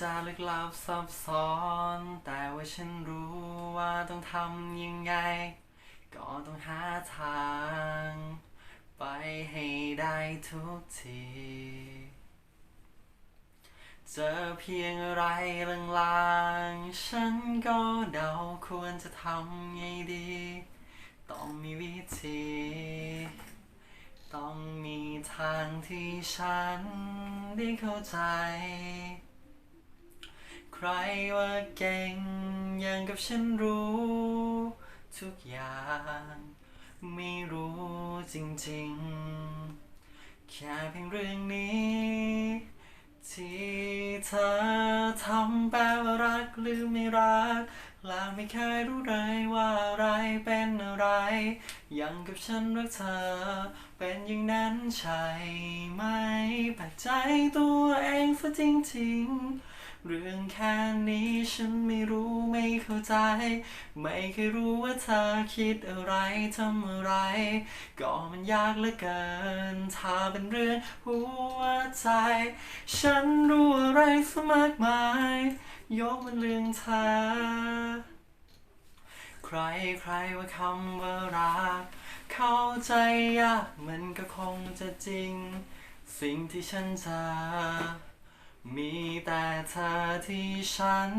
จะลึกลับซับซ้อน แต่ว่าฉันรู้ว่าต้องทำยังไง ก็ต้องหาทาง ไปให้ได้ทุกที เจอเพียงอะไรลางๆ ฉันก็เดาควรจะทำไงดี ต้องมีวิธี ต้องมีทางที่ฉันได้เข้าใจ รว่าเก่งอย่างกับฉันรู้ ทุกอย่างไม่รู้จริงๆ แค่เพียงเรื่องนี้ ที่เธอทำแปลว่ารักหรือไม่รักและไม่เคยรู้เลยว่าอะไรเป็นอะไร ยังกับฉันรักเธอ เป็นอย่างนั้นใช่ไหมแปลกใจตัวเองซะจริงๆ เรื่องแค่นี้ฉันไม่รู้ไม่เข้าใจ ไม่เคยรู้ว่าเธอคิดอะไรทำอะไร ก็มันยากเหลือเกิน ถ้าเป็นเรื่องหัวใจ ฉันรู้อะไรสมากมาย ยกมันเรื่องเธอ ใครใครว่าคำว่ารัก เข้าใจยากมันก็คงจะจริง สิ่งที่ฉันเจอ มีแต่เธอที่ฉัน